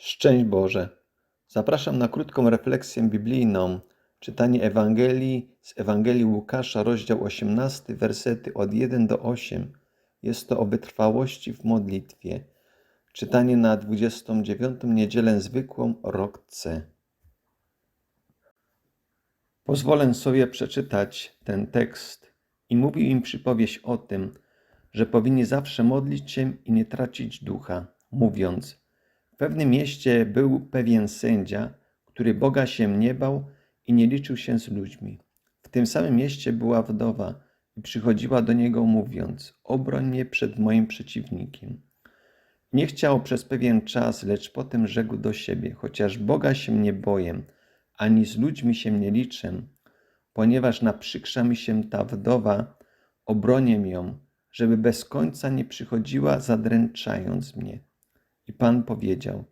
Szczęść Boże. Zapraszam na krótką refleksję biblijną. Czytanie Ewangelii z Ewangelii Łukasza, rozdział 18, wersety od 1 do 8. Jest to o wytrwałości w modlitwie. Czytanie na 29. niedzielę zwykłą, rok C. Pozwolę sobie przeczytać ten tekst i mówił im przypowieść o tym, że powinni zawsze modlić się i nie tracić ducha, mówiąc – w pewnym mieście był pewien sędzia, który Boga się nie bał i nie liczył się z ludźmi. W tym samym mieście była wdowa i przychodziła do niego mówiąc: Obroń mnie przed moim przeciwnikiem. Nie chciał przez pewien czas, lecz potem rzekł do siebie: Chociaż Boga się nie boję, ani z ludźmi się nie liczę, ponieważ naprzykrza mi się ta wdowa, obronię ją, żeby bez końca nie przychodziła, zadręczając mnie. I Pan powiedział: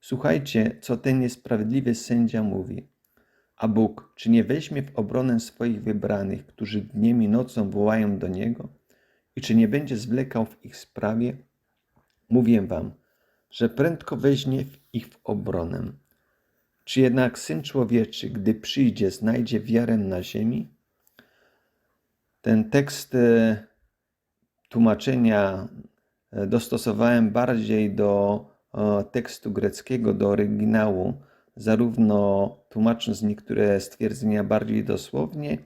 Słuchajcie, co ten niesprawiedliwy sędzia mówi. A Bóg, czy nie weźmie w obronę swoich wybranych, którzy dniem i nocą wołają do Niego? I czy nie będzie zwlekał w ich sprawie? Mówię wam, że prędko weźmie ich w obronę. Czy jednak Syn Człowieczy, gdy przyjdzie, znajdzie wiarę na ziemi? Ten tekst e, tłumaczenia dostosowałem bardziej do e, tekstu greckiego, do oryginału, zarówno tłumacząc niektóre stwierdzenia bardziej dosłownie,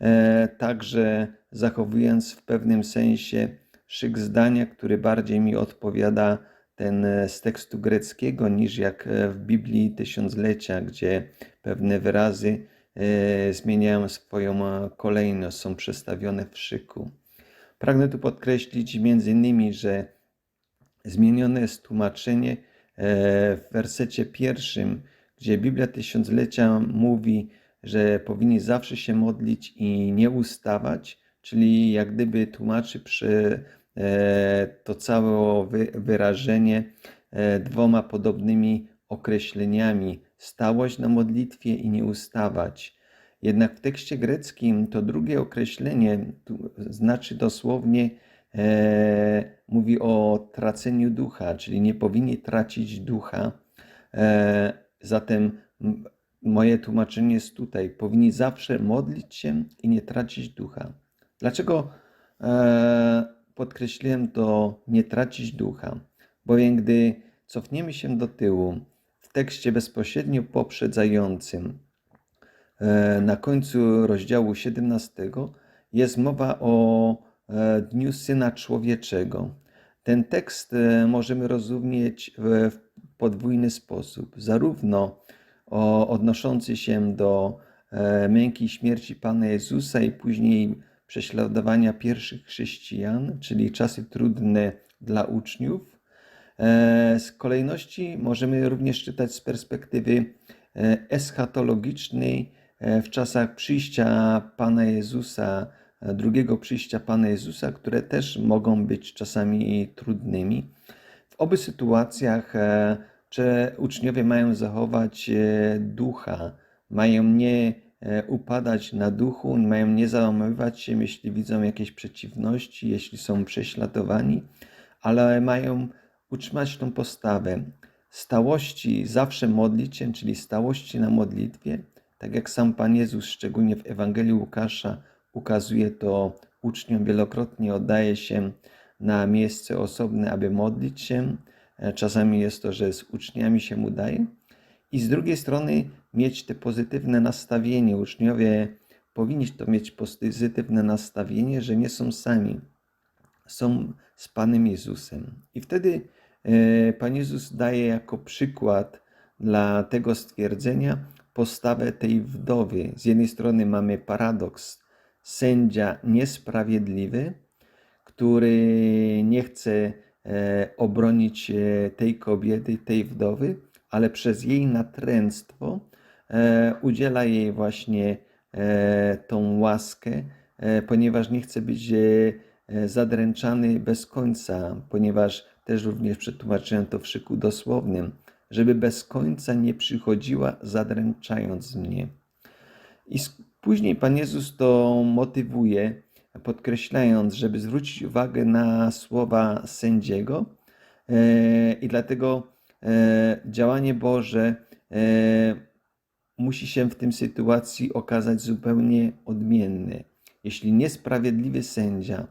e, także zachowując w pewnym sensie szyk zdania, który bardziej mi odpowiada ten z tekstu greckiego niż jak w Biblii Tysiąclecia, gdzie pewne wyrazy zmieniają swoją kolejność, są przestawione w szyku. Pragnę tu podkreślić innymi, że zmienione jest tłumaczenie e, w wersecie pierwszym, gdzie Biblia Tysiąclecia mówi, że powinni zawsze się modlić i nie ustawać, czyli jak gdyby tłumaczy przy e, to całe wyrażenie e, dwoma podobnymi określeniami: stałość na modlitwie i nie ustawać. Jednak w tekście greckim to drugie określenie znaczy dosłownie, e, mówi o traceniu ducha, czyli nie powinni tracić ducha. E, zatem moje tłumaczenie jest tutaj: powinni zawsze modlić się i nie tracić ducha. Dlaczego e, podkreśliłem to nie tracić ducha? Bowiem gdy cofniemy się do tyłu, w tekście bezpośrednio poprzedzającym, na końcu rozdziału 17 jest mowa o e, Dniu Syna Człowieczego. Ten tekst e, możemy rozumieć w podwójny sposób, zarówno odnoszący się do męki śmierci Pana Jezusa i później prześladowania pierwszych chrześcijan, czyli czasy trudne dla uczniów. Z kolejności możemy również czytać z perspektywy eschatologicznej, E, w czasach przyjścia Pana Jezusa, e, drugiego przyjścia Pana Jezusa, które też mogą być czasami trudnymi. W obu sytuacjach e, czy uczniowie mają zachować ducha, mają nie upadać na duchu, mają nie załamywać się, jeśli widzą jakieś przeciwności, jeśli są prześladowani, ale mają utrzymać tą postawę. Stałości, zawsze modlić się, czyli stałości na modlitwie, tak jak sam Pan Jezus, szczególnie w Ewangelii Łukasza, ukazuje to uczniom, wielokrotnie oddaje się na miejsce osobne, aby modlić się. E, czasami jest to, że z uczniami się udaje. I z drugiej strony mieć te pozytywne nastawienie. Uczniowie powinni to mieć pozytywne nastawienie, że nie są sami, są z Panem Jezusem. I wtedy e, Pan Jezus daje jako przykład dla tego stwierdzenia postawę tej wdowy. Z jednej strony mamy paradoks sędzia niesprawiedliwy, który nie chce e, obronić e, tej kobiety, tej wdowy, ale przez jej natręctwo e, udziela jej właśnie tą łaskę, ponieważ nie chce być zadręczany bez końca, ponieważ też również przetłumaczyłem to w szyku dosłownym żeby bez końca nie przychodziła, zadręczając mnie. I później Pan Jezus to motywuje, podkreślając, żeby zwrócić uwagę na słowa sędziego. E, I dlatego e, działanie Boże e, musi się w tym sytuacji okazać zupełnie odmienne. Jeśli niesprawiedliwy sędzia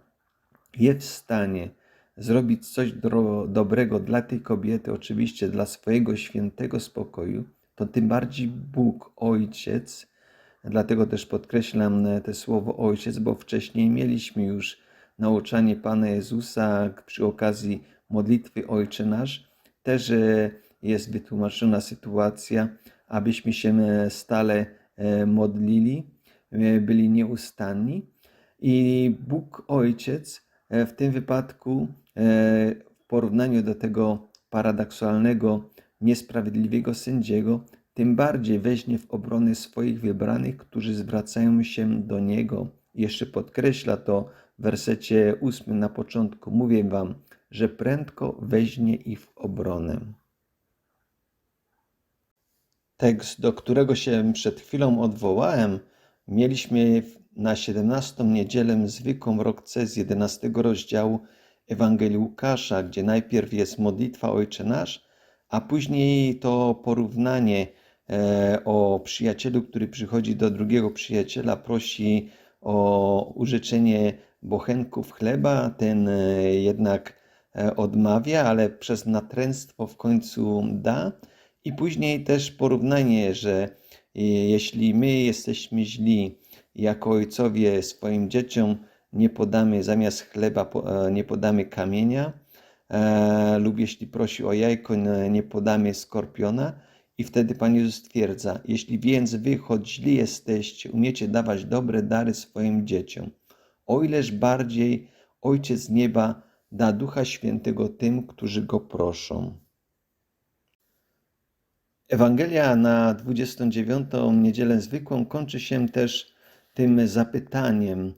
jest w stanie zrobić coś do, dobrego dla tej kobiety, oczywiście dla swojego świętego spokoju, to tym bardziej Bóg, Ojciec, dlatego też podkreślam te słowo Ojciec, bo wcześniej mieliśmy już nauczanie Pana Jezusa przy okazji modlitwy Ojcze Nasz, też e, jest wytłumaczona sytuacja, abyśmy się e, stale e, modlili, byli nieustanni. I Bóg Ojciec w tym wypadku, w porównaniu do tego paradoksalnego, niesprawiedliwego sędziego, tym bardziej weźmie w obronę swoich wybranych, którzy zwracają się do Niego. Jeszcze podkreśla to w wersecie ósmym na początku. Mówię wam, że prędko weźmie ich w obronę. Tekst, do którego się przed chwilą odwołałem, mieliśmy na 17 niedzielę zwykłą rok C z 11 rozdziału Ewangelii Łukasza, gdzie najpierw jest modlitwa Ojcze Nasz, a później to porównanie e, o przyjacielu, który przychodzi do drugiego przyjaciela, prosi o użyczenie bochenków chleba, ten e, jednak e, odmawia, ale przez natręctwo w końcu da. I później też porównanie, że jeśli my jesteśmy źli, jako ojcowie swoim dzieciom nie podamy zamiast chleba, nie podamy kamienia, e, lub jeśli prosi o jajko, nie podamy skorpiona. I wtedy Pan Jezus stwierdza, jeśli więc wy, choć źli jesteście, umiecie dawać dobre dary swoim dzieciom, o ileż bardziej Ojciec nieba da Ducha Świętego tym, którzy Go proszą. Ewangelia na 29. niedzielę zwykłą kończy się też tym zapytaniem,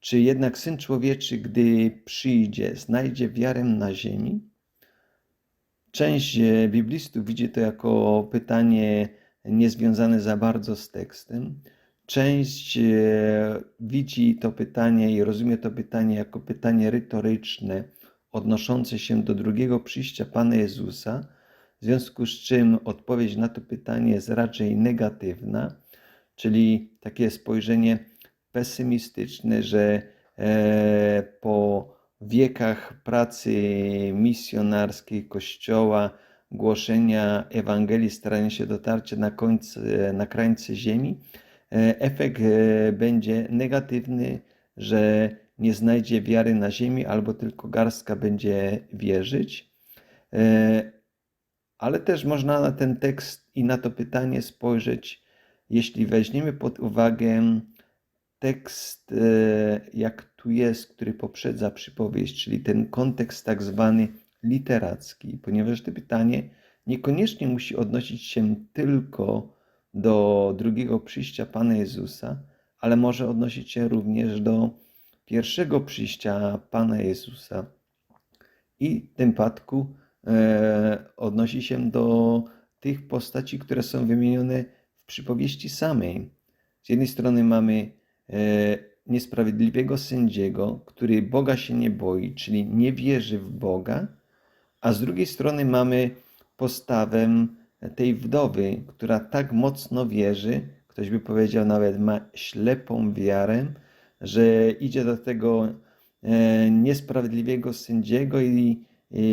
czy jednak Syn Człowieczy, gdy przyjdzie, znajdzie wiarę na ziemi? Część e, biblistów widzi to jako pytanie niezwiązane za bardzo z tekstem. Część e, widzi to pytanie i rozumie to pytanie jako pytanie retoryczne, odnoszące się do drugiego przyjścia Pana Jezusa, w związku z czym odpowiedź na to pytanie jest raczej negatywna, czyli takie spojrzenie pesymistyczne, że e, po wiekach pracy misjonarskiej Kościoła, głoszenia Ewangelii, starania się dotarcia na, końce, na krańce ziemi, e, efekt e, będzie negatywny, że nie znajdzie wiary na ziemi, albo tylko garstka będzie wierzyć. Ale też można na ten tekst i na to pytanie spojrzeć, jeśli weźmiemy pod uwagę tekst, jak tu jest, który poprzedza przypowieść, czyli ten kontekst tak zwany literacki, ponieważ to pytanie niekoniecznie musi odnosić się tylko do drugiego przyjścia Pana Jezusa, ale może odnosić się również do pierwszego przyjścia Pana Jezusa. I w tym przypadku e, odnosi się do tych postaci, które są wymienione w przypowieści samej. Z jednej strony mamy e, niesprawiedliwego sędziego, który Boga się nie boi, czyli nie wierzy w Boga, a z drugiej strony mamy postawę tej wdowy, która tak mocno wierzy, ktoś by powiedział nawet ma ślepą wiarę, że idzie do tego e, niesprawiedliwego sędziego i,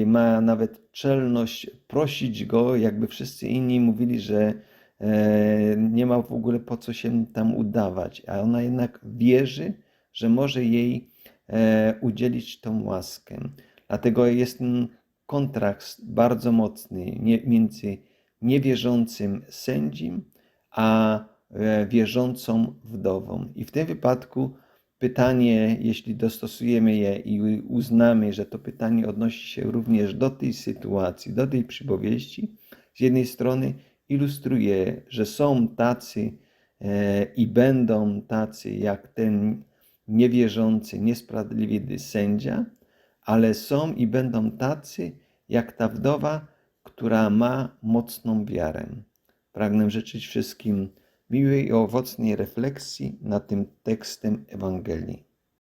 ma nawet czelność prosić go, jakby wszyscy inni mówili, że e, nie ma w ogóle po co się tam udawać, a ona jednak wierzy, że może jej e, udzielić tą łaskę. Dlatego jest ten kontrakt bardzo mocny między niewierzącym sędzim a e, wierzącą wdową. I w tym wypadku pytanie, jeśli dostosujemy je i uznamy, że to pytanie odnosi się również do tej sytuacji, do tej przypowieści, z jednej strony ilustruje, że są tacy e, i będą tacy jak ten niewierzący, niesprawiedliwy sędzia, ale są i będą tacy jak ta wdowa, która ma mocną wiarę. Pragnę życzyć wszystkim miłej i owocnej refleksji nad tym tekstem Ewangelii.